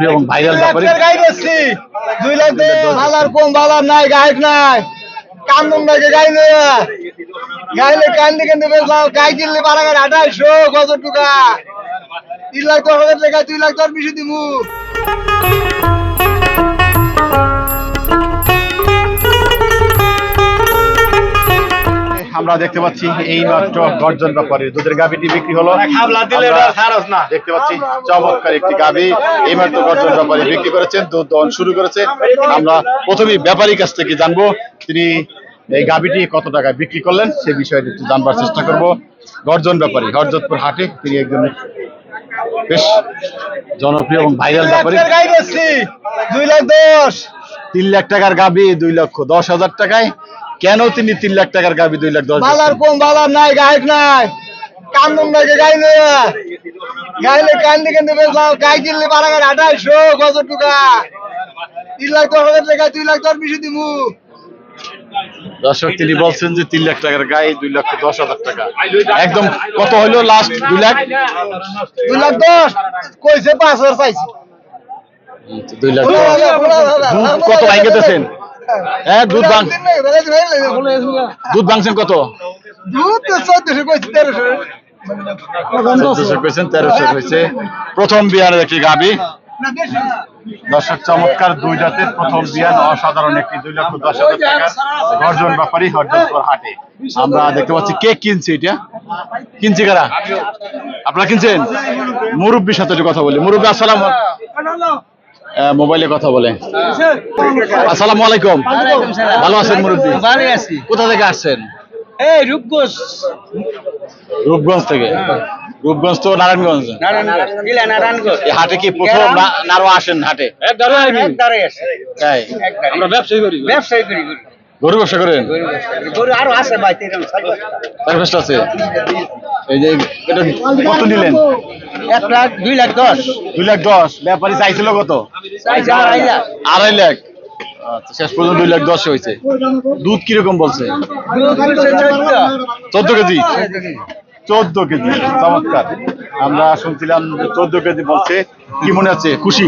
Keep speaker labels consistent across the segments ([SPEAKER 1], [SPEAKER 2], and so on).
[SPEAKER 1] জনপ্রিয় এবং ভাইরাল ব্যাপারী
[SPEAKER 2] গাই বেশি দুই লাখ দশ হাজার কম বাজার নাই গায়ক নাই। কান্দন নাকি গাই নয় গাইলে কান্দি কান্দি বেচলাম গাই কিনলে বারা গাড়ি আঠাইশো কত টুকা। তিন লাখ দশ হাজার টাকা দুই লাখ দশ বেশি দিমু।
[SPEAKER 1] আমরা দেখতে পাচ্ছি এই মাত্র গর্জন ব্যাপারে। দুধের গাভিটি বিক্রি হলো। দেখতে পাচ্ছি চমৎকার একটি গাভি। এই মাত্র গর্জন ব্যাপারে বিক্রি করেছেন দুধ দহন শুরু করেছে। আমরা প্রথমেই ব্যাপারীর কাছ থেকে জানব তিনি এই গাভিটি কত টাকায় বিক্রি করলেন সে বিষয়ে একটু জানবার চেষ্টা করব। গর্জন ব্যাপারী হরজতপুর হাটে তিনি একজন বেশ জনপ্রিয় এবং ভাইরাল ব্যাপারী।
[SPEAKER 2] দুই লাখ দশ।
[SPEAKER 1] তিন লাখ টাকার গাভী দুই লক্ষ দশ হাজার টাকায়। কেন তিনি তিন লাখ টাকার গাবি দুই লাখ দশ
[SPEAKER 2] বাজার কম বাজার নাই গায়ক নাই। কান্দন নাকি গাই গাইলে কান্দি কান্দি বেচলাম গাই কিনলে বারা গাড়ি আঠাইশো কত টুকা। তিন লাখ দশ হাজার টাকা দুই লাখ দশ বেশি দিমু।
[SPEAKER 1] দর্শক তিনি বলছেন যে তিন লাখ টাকার গায়ে দুই লক্ষ দশ হাজার টাকা। একদম কত হইল লাস্ট দুই লাখ?
[SPEAKER 2] দুই লাখ দশ? কইছে পাঁচ হাজার চাইছি।
[SPEAKER 1] দুই লাখ। কত ভাঙ্গে হ্যাঁ দুধ ভাঙ দুধ ভাঙছেন কত?
[SPEAKER 2] দুধ চোদ্দশো কইছি তেরোশো।
[SPEAKER 1] তেরোশো হয়েছে প্রথম বিয়ানের একটি গাবি। দর্শক চমৎকার দুই জাতের প্রথম বিয়ান অসাধারণ একটি দুই লক্ষ দশ হাজার টাকা গর্জন ব্যাপারী হরজনপুর হাটে। আমরা দেখতে পাচ্ছি কে কিনছে এটা? কিনছে কারা? আপনারা কিনছেন? মুরব্বীর সাথে কথা বলি। মুরব্বী আসসালাম মোবাইলে কথা বলে। আসসালামু আলাইকুম। ভালো আছেন মুরব্বী?
[SPEAKER 2] ভালো আছি।
[SPEAKER 1] কোথা থেকে আসছেন?
[SPEAKER 2] এই রূপগঞ্জ।
[SPEAKER 1] রূপগঞ্জ থেকে? রূপগঞ্জ তো নারায়ণগঞ্জ। হাটে কি প্রথম নারো আসেন হাটে?
[SPEAKER 2] একদারে আছে
[SPEAKER 1] তাই?
[SPEAKER 2] আমরা ব্যবসায়ী করি। ব্যবসায়ী করি।
[SPEAKER 1] গরু ব্যবসা করেন?
[SPEAKER 2] গরু আরও আছে ভাই তিন
[SPEAKER 1] তার আছে? এই যে এটা কত নিলেন
[SPEAKER 2] এক লাখ দুই লাখ দশ।
[SPEAKER 1] দুই লাখ দশ। ব্যাপারী চাইছিল কত?
[SPEAKER 2] আড়াই লাখ।
[SPEAKER 1] আচ্ছা শেষ পর্যন্ত দুই লাখ দশ হয়েছে। দুধ কীরকম বলছে?
[SPEAKER 2] চোদ্দ।
[SPEAKER 1] কেজি। চোদ্দ কেজি চমৎকার। আমরা শুনছিলাম যে চোদ্দ কেজি বলছে। কি মনে আছে? খুশি?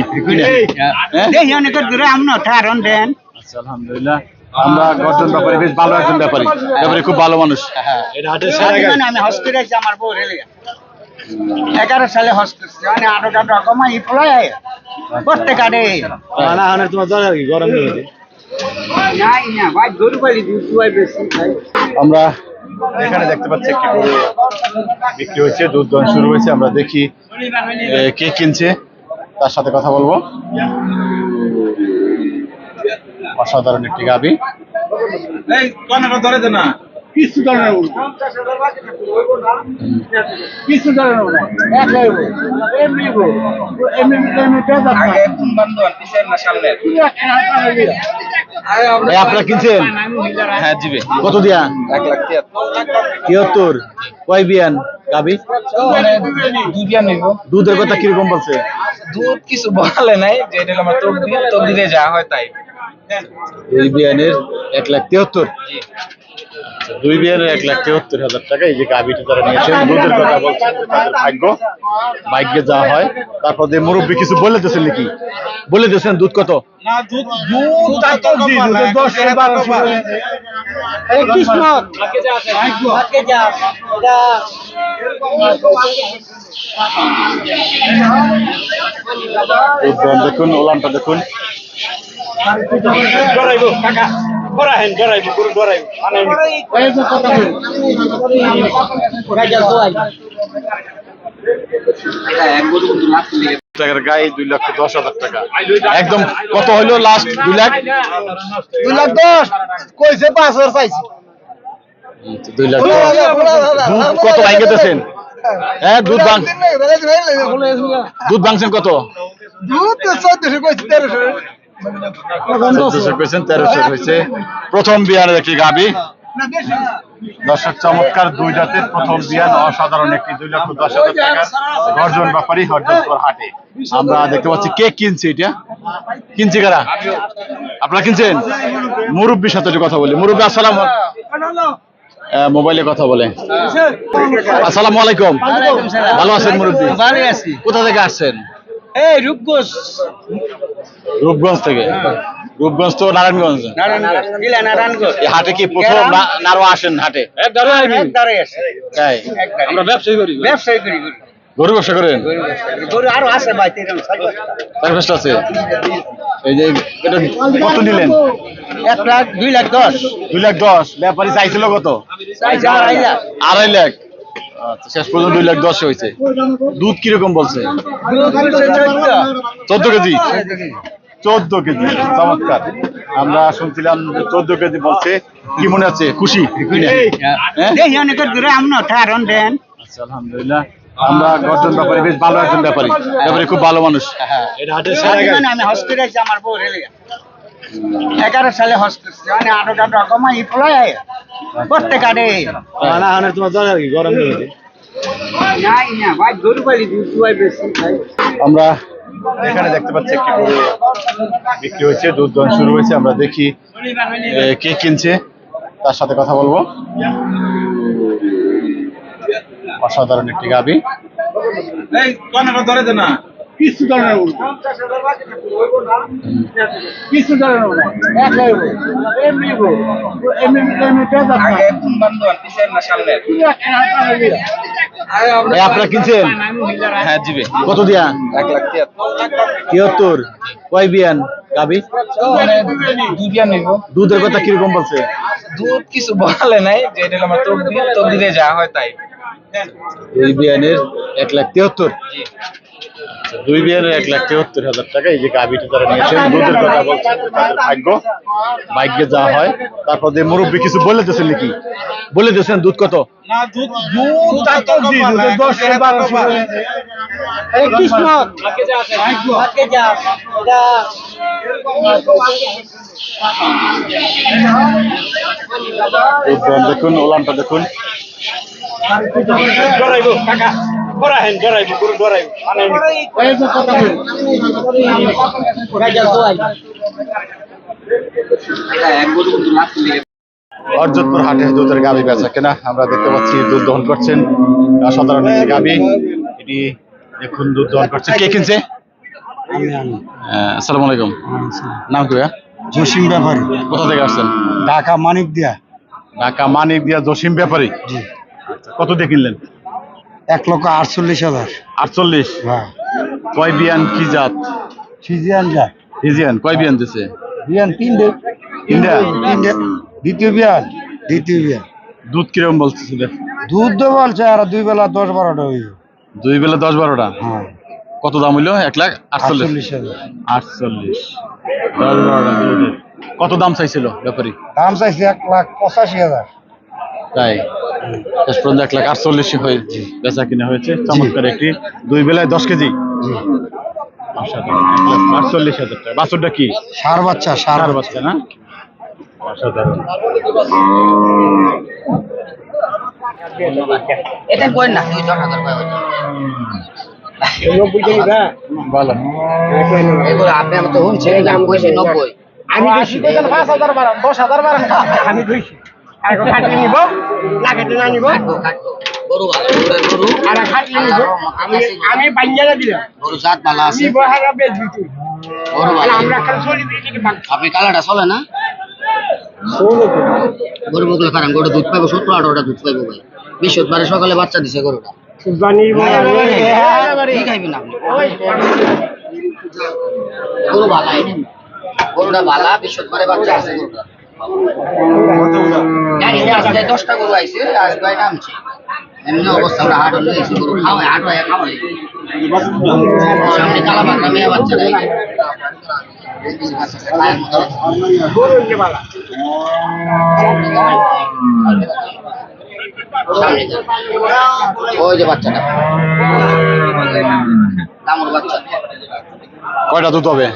[SPEAKER 1] হ্যাঁ? আচ্ছা আলহামদুলিল্লাহ। আমরা গঠন ব্যাপারে বেশ ভালো একজন ব্যাপারী। ব্যাপারী খুব ভালো মানুষ।
[SPEAKER 2] মানে আমি হস্পিটাল আমার বউ রেলে এগারো সালে হস্পিটাল মানে আরও টাকা
[SPEAKER 1] না তোমার দরকার কি? গরম
[SPEAKER 2] নাই
[SPEAKER 1] আমরা এখানে দেখতে পাচ্ছি একটি গরু বিক্রি হয়েছে দুধ দহন শুরু হয়েছে। আমরা দেখি কে কিনছে তার সাথে কথা বলব। অসাধারণ একটি গাবি
[SPEAKER 2] এই কোনটা ধরে দে না কিছু ধরনের কিছু এমনি
[SPEAKER 1] এই আপনারা কিনছেন?
[SPEAKER 2] হ্যাঁ জিবে।
[SPEAKER 1] কত দিয়া?
[SPEAKER 2] এক লাখ
[SPEAKER 1] তিয়াত্তর। কয় বিয়ান? গাবি দুধের কথা কীরকম বলছে?
[SPEAKER 2] দুধ কিছু বলে নাই যে এটা আমার তোক দিয়ে তোক দিতে যা হয় তাই।
[SPEAKER 1] দুই বিয়ানের এক লাখ তিয়াত্তর। দুই বিয়ানের এক লাখ তিয়াত্তর হাজার টাকা এই যে গাভিটা তারা নিয়েছেন দুধের কথা বলছেন তাদের ভাগ্য ভাগ্যে যা হয়। তারপর যে মুরব্বী কিছু বলে দিয়েছেন নাকি? বলে দিয়েছেন দুধ কত?
[SPEAKER 2] না দুধ দুধ তাই তো জি দুধ 10 12 এই কিসমত আগে যা আছে আগে যা এটা
[SPEAKER 1] দুধ দহন দেখুন ওলানটা দেখুন।
[SPEAKER 2] ডরাইন ডরাইবো গরু ডরাইবো মানে এই যে কথা বল রাজা দোয়াই এক গরু কিন্তু লাস্ট লিগে
[SPEAKER 1] টাকার গায়ে দুই লক্ষ দশ হাজার টাকা। একদম কত হইল লাস্ট দুই লাখ?
[SPEAKER 2] দুই লাখ দশ। কইছে পাঁচ হাজার চাইছি।
[SPEAKER 1] দুই লাখ কত দিয়েছেন হ্যাঁ দুধ ভাঙ দুধ ভাঙছেন কত?
[SPEAKER 2] দুধ চোদ্দশো কইছে তেরোশো।
[SPEAKER 1] চোদ্দশো পেয়েছেন তেরোশো হয়েছে। প্রথম বিয়ানের একটি গাবি দর্শক চমৎকার দুই জাতের প্রথম বিয়ান অসাধারণ একটি দুই লক্ষ দশ হাজার টাকার গর্জন ব্যাপারী হরজনপুর হাটে। আমরা দেখতে পাচ্ছি কে কিনছে এটা? কিনছে কারা? আপনারা কিনছেন? মুরব্বীর সাথে কথা বলি। মুরব্বী আসসালাম আহ, মোবাইলে কথা বলে। আসসালামু আলাইকুম। ভালো আছেন মুরব্বী? কোথা থেকে আসছেন?
[SPEAKER 2] এই রূপগোস
[SPEAKER 1] রূপগঞ্জ থেকে? রূপগঞ্জ তো নারায়ণগঞ্জ।
[SPEAKER 2] নারায়ণগঞ্জ।
[SPEAKER 1] হাটে কি প্রথম না আরও আসেন হাটে? তাই?
[SPEAKER 2] আমরা ব্যবসায়ী করি। ব্যবসায়ী করি গরু।
[SPEAKER 1] ব্যবসা করেন?
[SPEAKER 2] গরু আরও আছে ভাই
[SPEAKER 1] তার ব্যবসা আছে। এই যে এটা কত নিলেন?
[SPEAKER 2] এক লাখ দুই লাখ দশ।
[SPEAKER 1] দুই লাখ দশ। ব্যাপারী চাইছিল কত?
[SPEAKER 2] চাইছে আড়াই লাখ।
[SPEAKER 1] আড়াই লাখ। শেষ পর্যন্ত দুই লাখ দশ হয়েছে। দুধ কীরকম বলছে?
[SPEAKER 2] চোদ্দ
[SPEAKER 1] কেজি। চোদ্দ কেজি চমৎকার। আমরা শুনছিলাম চোদ্দ কেজি বলছে। কি মনে আছে? খুশি? হ্যাঁ? আচ্ছা আলহামদুলিল্লাহ। আমরা গর্জন ব্যাপারী বেশ ভালো একজন ব্যাপারী। ব্যাপারী খুব ভালো মানুষ।
[SPEAKER 2] এগারো সালে হসপিটাল মানে আরও করতে কাটে না
[SPEAKER 1] আমরা এখানে দেখতে পাচ্ছি একটি গরু বিক্রি হয়েছে দুধ দহন শুরু হয়েছে। আমরা দেখি কে কিনছে তার সাথে কথা বলব। অসাধারণ একটি গাবি।
[SPEAKER 2] পিছের না সামনে
[SPEAKER 1] আপনারা কিনছেন? হ্যাঁ জিবে। কত দিয়া?
[SPEAKER 2] এক লাখ
[SPEAKER 1] তিয়াত্তর। কয় বিয়ান? গাবি? দুধের কথা কীরকম বলছে?
[SPEAKER 2] দুধ কিছু বলে নাই যেটা আমার তোক দিয়ে তোক দিলে যা হয় তাই।
[SPEAKER 1] বিয়ানের এক লাখ তিয়াত্তর? দুই বিয়ানের এক লাখ তিয়াত্তর হাজার টাকা এই যে গাবিটা তারা নিয়েছেন দুধের কথা বলছেন তাদের ভাগ্য ভাগ্যে যা হয় তারপর যে মুরব্বী কিছু বলে দিয়েছেন নাকি? বলে দিয়েছেন দুধ কত? দুধ দহন দেখুন দেখুন অর্জতপুর হাটে দুধের গাবি বেচা কেনা। আমরা দেখতে পাচ্ছি দুধ দহন করছেন। সাধারণ গাবি। এটি দেখুন দুধ দহন করছেন কে কিনছে? আসসালামু আলাইকুম। নাম কি
[SPEAKER 2] জসিম ব্যাপারী।
[SPEAKER 1] কোথা থেকে আসছেন?
[SPEAKER 2] ঢাকা মানিক দিয়া
[SPEAKER 1] ঢাকা মানিক দিয়া জসিম ব্যাপারী। কত দিয়ে কিনলেন?
[SPEAKER 2] এক লক্ষ আটচল্লিশ হাজার।
[SPEAKER 1] আটচল্লিশ?
[SPEAKER 2] হ্যাঁ।
[SPEAKER 1] কয় বিয়ান কি জাত?
[SPEAKER 2] সিজিয়ান যা
[SPEAKER 1] ফিজিয়ান কয় বিয়ান দিছে?
[SPEAKER 2] বিয়ান তিনটে।
[SPEAKER 1] তিনটা?
[SPEAKER 2] তিনটে। দ্বিতীয় বিয়ান। দ্বিতীয় বিয়ান।
[SPEAKER 1] দুধ কীরকম বলতেছিলেন
[SPEAKER 2] দুধ তো বলছে আর দুই বেলা দশ বারোটা হইব।
[SPEAKER 1] দুই বেলা দশ বারোটা?
[SPEAKER 2] হ্যাঁ।
[SPEAKER 1] কত দাম হইল? এক লাখ আটচল্লিশ?
[SPEAKER 2] আটচল্লিশ
[SPEAKER 1] দশ বারোটা কত দাম চাইছিল ব্যাপারী?
[SPEAKER 2] দাম চাইছে এক লাখ পঁচাশি হাজার।
[SPEAKER 1] তাই? শেষ পর্যন্ত এক লাখ আটচল্লিশ হয়ে বেচা কিনা হয়েছে। চমৎকার একটি দুই বেলায় দশ কেজি। আটচল্লিশ হাজার টাকা। বাছুরটা কি?
[SPEAKER 2] সার বাচ্চা সার।
[SPEAKER 1] বাচ্চা না? অসাধারণ।
[SPEAKER 3] এটা কই না? দুই দশ হাজার কয়
[SPEAKER 1] ভালো।
[SPEAKER 3] আপনি আমার তো শুনছে দাম কইছে নব্বই।
[SPEAKER 2] আমি বেশি। হাজার বাড়ান দশ হাজার বাড়ান আমি বেশি। আর খাটলি নিব লাগাতে না নিব
[SPEAKER 3] কাটবো কাটবো গরু ভালো গরু গরু
[SPEAKER 2] আর খাটলি নিব আমি আমি বাঞ্জারা দিলাম
[SPEAKER 3] গরু জাত ভালো আছে
[SPEAKER 2] নিব হারা বেচবি তুই
[SPEAKER 3] গরু ভালো
[SPEAKER 2] আমরা খালি চলি দিই থেকে বাক
[SPEAKER 3] আপনি কালারটা চলে না গরু গরু দুধ পাইবো সত্তর আঠারোটা দুধ পাইবো ভাই বৃহস্পতিবারে সকালে বাচ্চা দিছে গরুটা কি খাইবেন আপনি গরু ভালো। গরুটা ভালা বৃহস্পতিবারে বাচ্চা আছে গরুটা দশটা গরু আইছে নামছে? এমনি অবস্থা আমরা হাট হলে এসে গরু খাওয়াই হাট হয় খাওয়াই। সামনে কালা বাচ্চা মেয়ে বাচ্চা নাই
[SPEAKER 2] গরু নিয়ে বালা
[SPEAKER 3] সামনে যা। ওই যে বাচ্চাটা। দামুর বাচ্চা।
[SPEAKER 1] কয়টা দুধ হবে?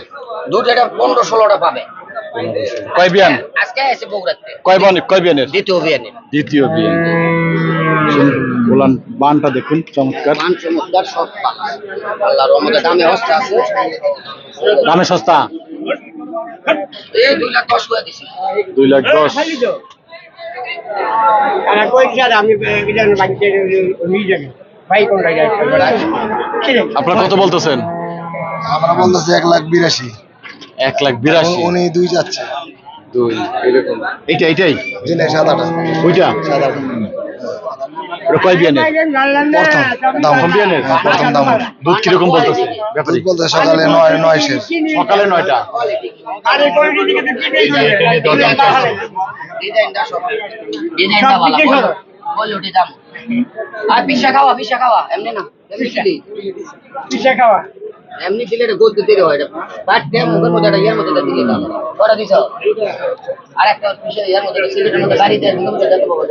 [SPEAKER 3] দুধ এটা পনেরো ষোলোটা পাবে।
[SPEAKER 1] কয় বিয়ান?
[SPEAKER 3] আজকে এসে বগুড়াতে।
[SPEAKER 1] কয় বন কয় বিয়ানের?
[SPEAKER 3] দ্বিতীয় বিয়ানে।
[SPEAKER 1] দ্বিতীয় বিয়ান। বলান বানটা দেখুন চমৎকার।
[SPEAKER 3] চমৎকার সব আল্লাহর রহমতে দামে হস্তে আছে।
[SPEAKER 1] দামে সস্তা?
[SPEAKER 3] এই লাখ দশ করে দিছি।
[SPEAKER 1] দুই লাখ দশ।
[SPEAKER 2] আর কই দিছে আমি বিধান বাঞ্জে নিয়ে যাবে। ভাই কোন জায়গায়
[SPEAKER 1] আপনারা কত বলতেছেন?
[SPEAKER 4] আমরা বলতেছি এক লাখ বিরাশি।
[SPEAKER 1] এক লাখ বিরাশি।
[SPEAKER 4] উনি দুই যাচ্ছে।
[SPEAKER 1] দুই এরকম। এইটা এইটাই?
[SPEAKER 4] দিনে সাদাটা
[SPEAKER 1] ওইটা?
[SPEAKER 4] সাদাটা
[SPEAKER 1] ওটা কয় বিয়ানের?
[SPEAKER 4] প্রথম দাম।
[SPEAKER 1] প্রথম বিয়ানের?
[SPEAKER 4] প্রথম দাম।
[SPEAKER 1] দুধ কীরকম বলতেছে ব্যাপারী?
[SPEAKER 4] বলতে সকালে নয় নয় শেষ।
[SPEAKER 1] সকালে নয়টা?
[SPEAKER 3] আর পিসা খাওয়া পিসা খাওয়া এমনি না। এমনি।
[SPEAKER 5] পিসা খাওয়া।
[SPEAKER 3] এমনি দিলে এটা গলতে দেরি হয় এটা। ড্যাম মুখের মধ্যে একটা ইয়ার মধ্যে দিলে করা দিছ? আর একটা বিষয় ইয়ার মধ্যে সিলেটের মধ্যে পাবো